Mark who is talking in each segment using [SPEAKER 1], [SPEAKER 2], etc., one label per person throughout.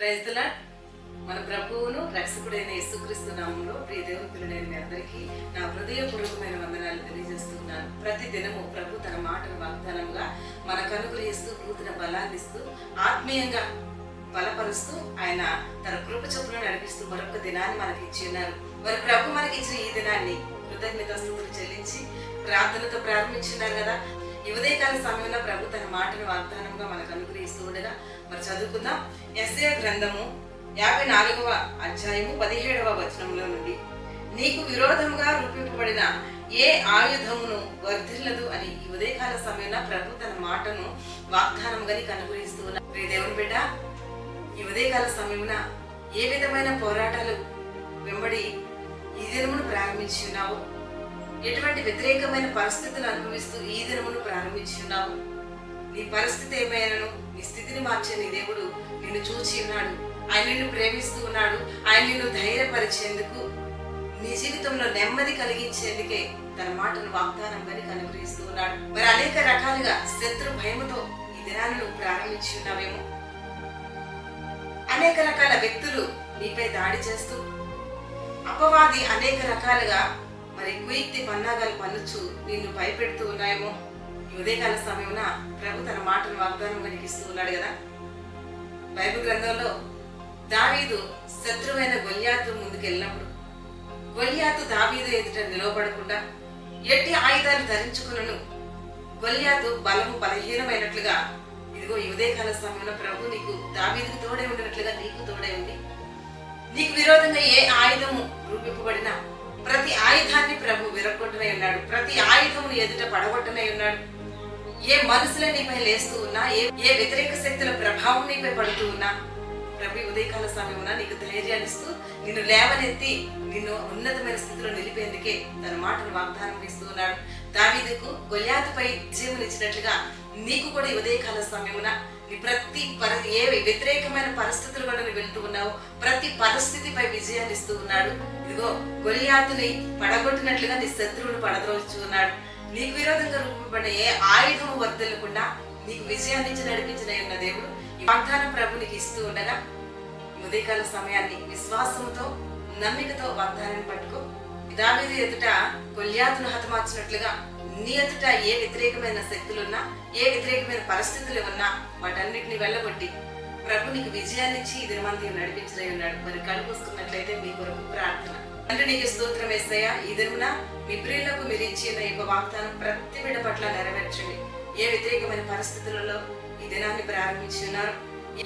[SPEAKER 1] ప్రైజ్లా మన ప్రభువును రక్షకుడైన యేసుక్రీస్తు నామంలో ప్రియ దేవుని నేను మీ అందరికీ నా హృదయపూర్వకమైన వందనాలు తెలియజేస్తున్నాను. ప్రతి దినము ప్రభు తన మాటను వాగ్దానంగా మనకు అనుగ్రహిస్తూ నూతన బలాన్నిస్తూ ఆత్మీయంగా బలపరుస్తూ ఆయన తన కృప చొప్పున నడిపిస్తూ మరొక దినాన్ని మనకి ఇచ్చి ఉన్నారు. మరి ప్రభు మనకి ఇచ్చిన ఈ దినాన్ని కృతజ్ఞతాస్తుతులు చెల్లించి ప్రార్థనతో ప్రారంభించున్నారు కదా. ఈ ఉదయకాల సమయంలో ప్రభు తన మాటను వాగ్దానంగా మనకు అనుగ్రహిస్తూ ఉండగా మరి చదువుకుందాం. ఎస్ఏ గ్రంథము యాభై నాలుగవ అధ్యాయము పదిహేడవ వచనంలో నుండి నీకు విరోధంగా రూపింపబడిన ఏ ఆయుధమును వర్ధిల్లదు అని ఈ ఉదయకాల సమయంలో ప్రభు తన మాటను వాగ్దానంగా నీకు అనుగ్రహిస్తూ ఉన్నారు దేవుని బిడ్డ ఈ ఉదయకాల సమయమున ఏ విధమైన పోరాటాలు వెంబడి ఈ దినమును ప్రారంభించి ఉన్నావు? ఎటువంటి వ్యతిరేకమైన పరిస్థితులు అనుభవిస్తూ ఈ దినమును అనుభవించి ఉన్నావు నీ పరిస్థితి ఏమైనాను? నీ స్థితిని మార్చే నీ దేవుడు నిన్ను చూచి ఉన్నాడు. ఆయన నిన్ను ప్రేమిస్తూ ఉన్నాడు. ఆయన నిన్ను ధైర్యపరిచేందుకు నీ జీవితంలో నెమ్మది కలిగించేందుకే తన మాటను వాగ్దానంగా నీకు అనుగ్రహిస్తూ ఉన్నాడు. మరి అనేక రకాలుగా శత్రు భయముతో ఈ దినాన్ని నువ్వు ప్రారంభించి ఉన్నావేమో? అనేక రకాల వ్యక్తులు నీపై దాడి చేస్తూ అపవాది అనేక రకాలుగా మరి కుయుక్తి పన్నాగాలు పన్నుచు నిన్ను భయపెడుతూ ఉన్నాయేమో? ఉదయకాల సమయమున ప్రభు తన మాటను వాగ్దానం కనిపిస్తూ ఉన్నాడు కదా? బైబిల్ గ్రంథంలో దావీదు శత్రువైన గొల్యాతు ముందుకెళ్ళినప్పుడు గొల్యాతు దావీదు ఎదుట నిలవబడకుండా ఎట్టి ఆయుధాలు ధరించుకున్నను గొల్యాతు బలము బలహీనమైనట్లుగా ఇదిగో ఉదయకాల సమయంలో ప్రభు నీకు దావీదుకు తోడే ఉండినట్లుగా నీకు తోడే ఉంది నీకు విరోధంగా ఏ ఆయుధము రూపింపబడినా ప్రతి ఆయుధాన్ని ప్రభు విరగొట్టనై ఉన్నాడు. ప్రతి ఆయుధమును ఎదుట పడగొట్టనై ఉన్నాడు. ఏ మనసుల నీపై లేస్తూ ఉన్నా ఏ ఏ వ్యతిరేక శక్తుల ప్రభావం నీపై పడుతూ ఉన్నా ప్రభు ఉదయకాల సమయమున నీకు ధైర్యాన్ని ఇస్తూ నిన్ను లేవనెత్తి నిన్ను ఉన్నతమైన స్థితిలో నిలిపేందుకే తన మాటను వాగ్దానం ఇస్తూ ఉన్నాడు. దావీదుకు గొల్యాతుపై జీవనిచ్చినట్లుగా నీకు కూడా ఈ ఉదయకాల సమయమున నీ ప్రతి పరి ఏ వ్యతిరేకమైన పరిస్థితులు కూడా నువ్వు వెళ్తూ ఉన్నావు ప్రతి పరిస్థితిపై విజయాన్ని ఇస్తూ ఉన్నాడు. ఇదిగో గొలియాతుని పడగొట్టినట్లుగా నీ శత్రువును పడద్రోచు ఉన్నాడు. నీకు విరోధంగా రూపబడిన ఏ ఆయుధము వర్దలకుండా నీకు విజయాన్నించి ఇచ్చి నడిపించిన ఉన్న దేవుడు ఈ వాగ్దాన ప్రభు నీకు ఇస్తూ ఉండగా ఉదయకాల సమయాన్ని విశ్వాసంతో నమ్మికతో వాగ్దానాన్ని పట్టుకో. దావీదు ఎదుట కొల్యాతును హతమార్చినట్లుగా నీ ఎదుట ఏ వ్యతిరేకమైన శక్తులున్నా ఏ వ్యతిరేకమైన పరిస్థితులు ఉన్నా వాటన్నిటిని వెళ్ళగొట్టి ప్రభు నీకు విజయాన్ని ఇది మంది నడిపించలే ఉన్నాడు. మరి కలుపుస్తున్నట్లయితే మీ కొరకు ప్రార్థన. అంటే నీకు స్తోత్రం వేస్తాయ ఈ దినమున మీ ప్రియులకు మీరు ఇచ్చిన ఈ యొక్క వాగ్దానం ప్రతి బిడ్డ పట్ల నెరవేర్చండి. ఏ వ్యతిరేకమైన పరిస్థితులలో ఈ దినాన్ని ప్రారంభించి ఉన్నారు?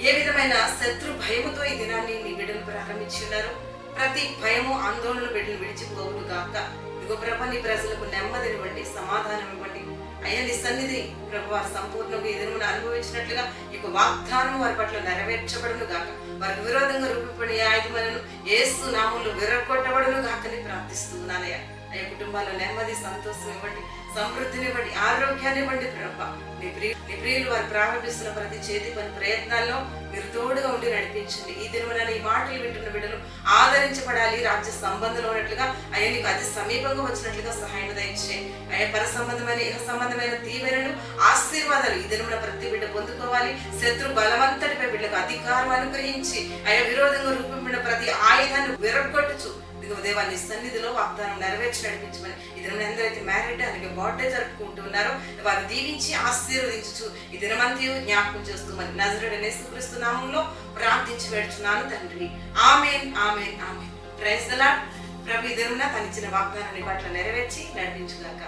[SPEAKER 1] ఏ విధమైన శత్రు భయముతో ఈ దినాన్ని మీ బిడ్డలు ప్రారంభించి ఉన్నారు? ప్రతి భయము ఆందోళన బిడ్డలు విడిచిపోవును గాక. ఇదిగో ప్రభా నీ ప్రజలకు నెమ్మదినివ్వండి సమాధానం ఇవ్వండి. అయ్యా నీ సన్నిధి ప్రభు వారు సంపూర్ణంగా ఈ అనుభవించినట్లుగా ఈ యొక్క వాగ్దానం వారి పట్ల నెరవేర్చబడును గాక. వారికి విరోధంగా రూపపడి ఆయుధములను ఏసు నామంలో విరగొట్టబడును గాకని ప్రార్థిస్తున్నానయ్యా. అయ్యా కుటుంబాల్లో నెమ్మది సంతోషం ఇవ్వండి సమృద్ధిని ఇవ్వండి ఆరోగ్యాన్ని ఇవ్వండి ప్రభ. నీ ప్రియ నీ ప్రియులు వారు ప్రారంభిస్తున్న ప్రతి చేతి పని ప్రయత్నాల్లో మీరు తోడుగా ఉండి నడిపించండి. ఈ దినమున ఈ మాటలు వింటున్న బిడ్డలు ఆదరించబడాలి. రాజ్య సంబంధంలో ఉన్నట్లుగా అయ్యా నీకు అతి సమీపంగా వచ్చినట్లుగా సహాయం దయచే అయ్యా పర సంబంధమైన ఇహ సంబంధమైన తీవ్రను ఆశీర్వాదాలు ఈ దినమున ప్రతి బిడ్డ పొందుకోవాలి. శత్రు బలవంతటిపై బిడ్డకు అధికారం అనుగ్రహించి అయ్యా విరోధంగా రూపొందిన ప్రతి ఆయుధాన్ని విరగొట్టుచు ఇదిగో దేవాన్ని సన్నిధిలో వాగ్దానం నెరవేర్చి నడిపించమని ఇద్దరు ఎందరైతే మ్యారేడ్ అలాగే బర్త్డే జరుపుకుంటున్నారో. వారు దీవించి ఆశీర్వదించు. ఈ దినమంతయు జ్ఞాపకం చేస్తూ మరి నజరుడు నేసుక్రీస్తు నామంలో ప్రార్థించి పెడుతున్నాను తండ్రి. Amen amen amen. ప్రైజ్ ప్రభు ఈ తనిచ్చిన వాగ్దానాన్ని పట్ల నెరవేర్చి నడిపించుగాక.